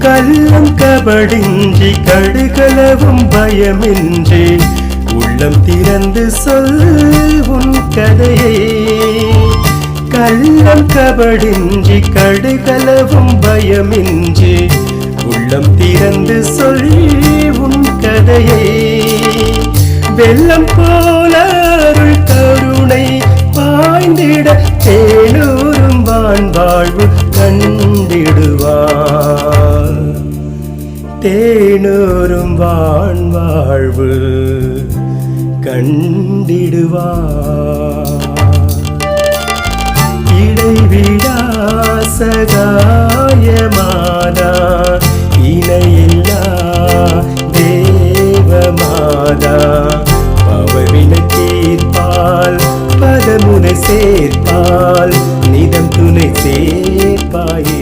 கள்ளம் கபடின்றி கடுகளவும் பயமின்றி உள்ளம் திறந்து சொல் உன் கதையே. கள்ளம் கபடின்றி கடுகளவும் பயமின்றி உள்ளம் திறந்து சொல் உன் கதையே. வெள்ளம் போல தேனூரும் வான் வாழ்வு கண்டிடுவார் இடைவிடாசகாயமானா இணையில்லா தேவமாதா பவவினை தீர்ப்பால் பதமுனை சேர்ப்பால் நிதம் துணை சேர்ப்பாயே.